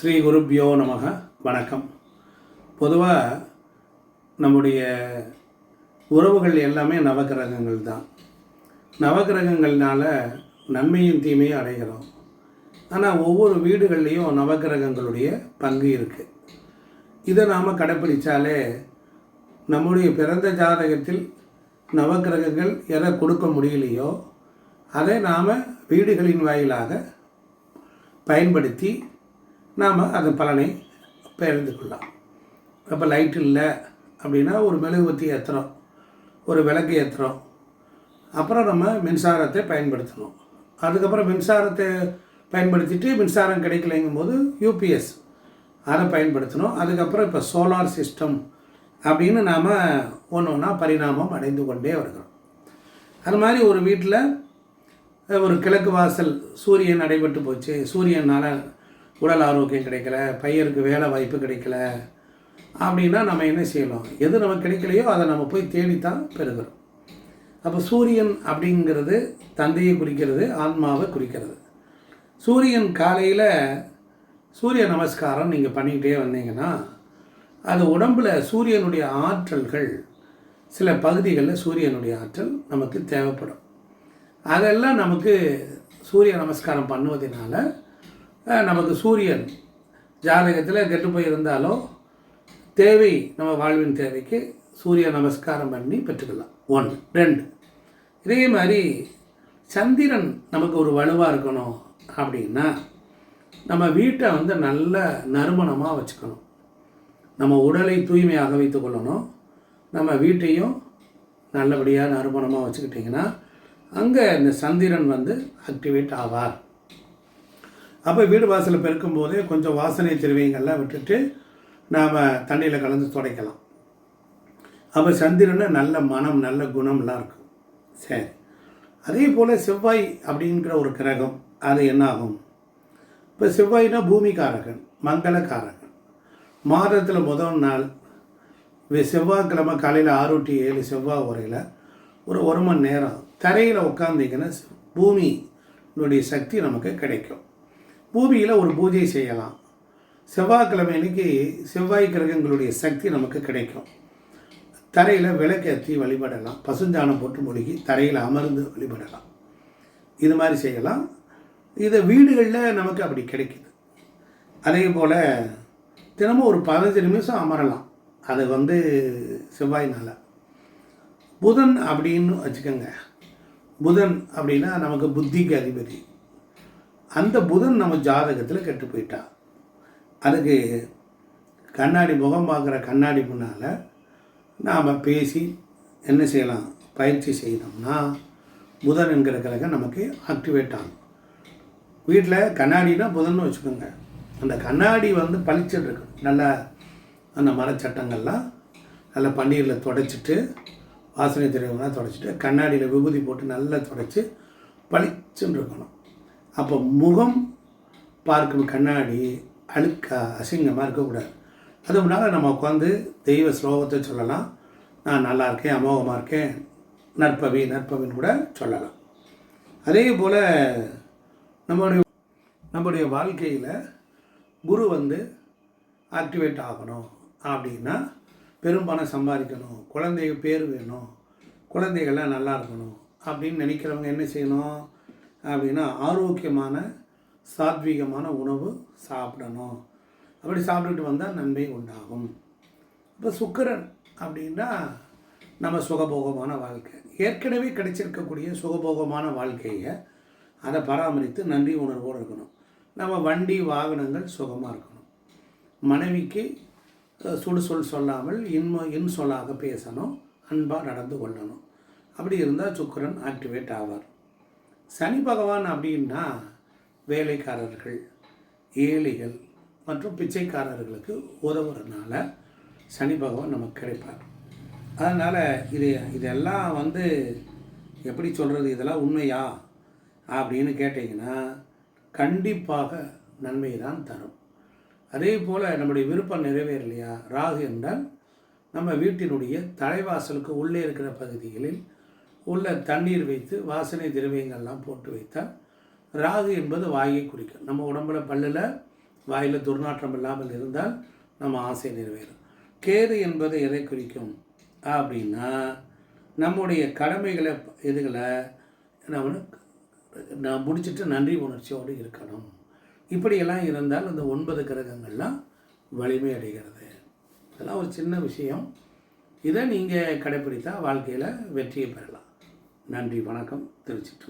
ஸ்ரீ குருப்யோ நமக வணக்கம். பொதுவாக நம்முடைய உறவுகள் எல்லாமே நவகிரகங்கள் தான். நவகிரகங்கள்னால நன்மையும் தீமையும் அடைகிறோம். ஆனால் ஒவ்வொரு வீடுகள்லேயும் நவகிரகங்களுடைய பங்கு இருக்குது இதை நாம் கடைப்பிடித்தாலே நம்முடைய பிறந்த ஜாதகத்தில் நவகிரகங்கள் எதை கொடுக்க முடியலையோ அதை நாம் வீடுகளின் வாயிலாக பயன்படுத்தி நாம் அதன் பலனை பெயர்ந்து கொள்ளலாம். அப்போ லைட் இல்லை அப்படின்னா ஒரு மெழுகுவத்தி ஏற்றுறோம் ஒரு விளக்கு ஏற்றுறோம் அப்புறம் நம்ம மின்சாரத்தை பயன்படுத்தணும். அதுக்கப்புறம் மின்சாரத்தை பயன்படுத்திட்டு மின்சாரம் கிடைக்கலைங்கும் போது யூபிஎஸ் அதை பயன்படுத்தணும். அதுக்கப்புறம் இப்போ சோலார் சிஸ்டம் அப்படின்னு நாம் ஒன்று ஒன்றா பரிணாமம் அடைந்து கொண்டே வருகிறோம். அது மாதிரி ஒரு வீட்டில் ஒரு கிழக்கு வாசல் சூரியன் நடைபெற்று போச்சு. சூரியனால் உடல் ஆரோக்கியம் கிடைக்கல பையனுக்கு வேலை வாய்ப்பு கிடைக்கல அப்படின்னா நம்ம என்ன செய்யலாம் எது நமக்கு கிடைக்கலையோ அதை நம்ம போய் தேடித்தான் பெறுகிறோம் அப்போ சூரியன் அப்படிங்கிறது தந்தையை குறிக்கிறது ஆன்மாவை குறிக்கிறது. சூரியன் காலையில் சூரிய நமஸ்காரம் நீங்கள் பண்ணிக்கிட்டே வந்தீங்கன்னா அது உடம்பில் சூரியனுடைய ஆற்றல்கள் சில பகுதிகளில் சூரியனுடைய ஆற்றல் நமக்கு தேவைப்படும். அதெல்லாம் நமக்கு சூரிய நமஸ்காரம் பண்ணுவதனால நமக்கு சூரியன் ஜாதகத்தில் கெட்டு போயிருந்தாலும் தேவை நம்ம வாழ்வின் தேவைக்கு சூரிய நமஸ்காரம் பண்ணி பெற்றுக்கலாம். ஒன்று. ரெண்டு. இதே மாதிரி சந்திரன் நமக்கு ஒரு வலுவாக இருக்கணும் அப்படின்னா நம்ம வீட்டை வந்து நல்ல நறுமணமாக வச்சுக்கணும். நம்ம உடலை தூய்மையாக வைத்துக்கொள்ளணும் நம்ம வீட்டையும் நல்லபடியாக நறுமணமாக வச்சுக்கிட்டிங்கன்னா அங்கே இந்த சந்திரன் வந்து ஆக்டிவேட் ஆவார். அப்போ வீடு வாசலில் பெருக்கும் போதே கொஞ்சம் வாசனை திருவியங்கள்லாம் விட்டுட்டு நாம் தண்ணியில் கலந்து துடைக்கலாம். அப்போ சந்திரனை நல்ல மனம் நல்ல குணம்லாம் இருக்கும். சரி. அதே போல் செவ்வாய் அப்படிங்கிற ஒரு கிரகம் அது என்ன ஆகும் இப்போ செவ்வாய்னா பூமிக்காரகன் மங்களக்காரகன். மாதத்தில் முதல் நாள் செவ்வாய்க்கிழமை காலையில் ஆறு டு ஏழு செவ்வாய் உரையில் ஒரு ஒரு மணி நேரம் தரையில் உட்காந்திங்கன்னா பூமியினுடைய சக்தி நமக்கு கிடைக்கும். பூமியில் ஒரு பூஜை செய்யலாம். செவ்வாய்க்கிழமை அன்னைக்கு செவ்வாய் கிரகங்களுடைய சக்தி நமக்கு கிடைக்கும். தரையில் விளக்கேற்றி வழிபடலாம். பசுஞ்சாணம் போட்டு மூழ்கி தரையில் அமர்ந்து வழிபடலாம். இது மாதிரி செய்யலாம். இது வீடுகளில் நமக்கு அப்படி கிடைக்குது. அதே போல் தினமும் ஒரு பதினஞ்சு நிமிஷம் அமரலாம். அது வந்து செவ்வாய்னால. புதன் அப்படின்னு வச்சுக்கோங்க. புதன் அப்படின்னா நமக்கு புத்திக்கு அதிபதி. அந்த புதன் நம்ம ஜாதகத்தில் கெட்டு போயிட்டா. அதுக்கு கண்ணாடி முகம் பார்க்குற கண்ணாடி முன்னால் நாம் பேசி என்ன செய்யலாம்? பயிற்சி செய்தோம்னா புதன் என்கிற கிரகம் நமக்கு ஆக்டிவேட் ஆகும். வீட்டில் கண்ணாடினா புதன்னு வச்சுக்கோங்க. அந்த கண்ணாடி வந்து பளிச்சுட்டு இருக்கும். நல்லா அந்த மரச்சட்டங்கள்லாம் நல்லா பன்னீரில் தொடச்சிட்டு வாசனை திரவியம்லாம் தொடச்சிட்டு கண்ணாடியில் விபூதி போட்டு நல்லா தொடச்சி பளிச்சுன்னு இருக்கணும். அப்போ முகம் பார்க்கும் கண்ணாடி அழுக்கா அசிங்கமாக இருக்கக்கூடாது. அது முன்னால் நம்ம உட்காந்து தெய்வ ஸ்லோகத்தை சொல்லலாம். நான் நல்லா இருக்கேன் அமோகமாக இருக்கேன் நற்பவி நற்பவின்னு கூட சொல்லலாம். அதே போல் நம்மளுடைய நம்முடைய வாழ்க்கையில் குரு வந்து ஆக்டிவேட் ஆகணும் அப்படின்னா பெரும் பணம் சம்பாதிக்கணும் குழந்தைங்க பேர் வேணும் குழந்தைகள்லாம் நல்லா இருக்கணும் அப்படின்னு நினைக்கிறவங்க என்ன செய்யணும்? அப்படின்னா ஆரோக்கியமான சாத்வீகமான உணவு சாப்பிடணும். அப்படி சாப்பிட்டுட்டு வந்தால் நன்மை உண்டாகும். இப்போ சுக்கிரன் அப்படின்னா நம்ம சுகபோகமான வாழ்க்கை. ஏற்கனவே கிடைச்சிருக்கக்கூடிய சுகபோகமான வாழ்க்கையை அதை பராமரித்து நன்றி உணர்வோடு இருக்கணும். நம்ம வண்டி வாகனங்கள் சுகமாக இருக்கணும். மனைவிக்கு அஹ், சுடுசொல் சொல்லாமல் இன்ம இன் சொல்லாக பேசணும். அன்பாக நடந்து கொள்ளணும். அப்படி இருந்தால் சுக்கிரன் ஆக்டிவேட் ஆவார். சனி பகவான் அப்படின்னா வேலைக்காரர்கள் ஏழைகள் மற்றும் பிச்சைக்காரர்களுக்கு உதவுறதுனால சனி பகவான் நமக்கு கிடைப்பார். அதனால் இது இதெல்லாம் வந்து எப்படி சொல்கிறது இதெல்லாம் உண்மையா அப்படின்னு கேட்டிங்கன்னா கண்டிப்பாக நன்மை தான் தரும். அதே போல் நம்முடைய விருப்பம் நிறைவேறலையா? ராகு என்றால் நம்ம வீட்டினுடைய தலைவாசலுக்கு உள்ளே இருக்கிற பகுதிகளில் உள்ள தண்ணீர் வைத்து வாசனை திரவியங்கள்லாம் போட்டு வைத்தால் ராகு என்பது வாயை குறிக்கும். நம்ம உடம்புல பல்லில் வாயில் துர்நாற்றம் இல்லாமல் இருந்தால் நம்ம ஆசை நிறைவேறும். கேது என்பது எதை குறிக்கும்? அப்படின்னா நம்முடைய கடமைகளை இதுகளை நம்ம நான் முடிச்சிட்டு நன்றி உணர்ச்சியோடு இருக்கணும். இப்படியெல்லாம் இருந்தால் அந்த ஒன்பது கிரகங்கள்லாம் வலிமை அடைகிறது. இதெல்லாம் ஒரு சின்ன விஷயம். இதை நீங்கள் கடைப்பிடித்தா வாழ்க்கையில் வெற்றியை பெறலாம். நன்றி வணக்கம் திருச்சிட்டு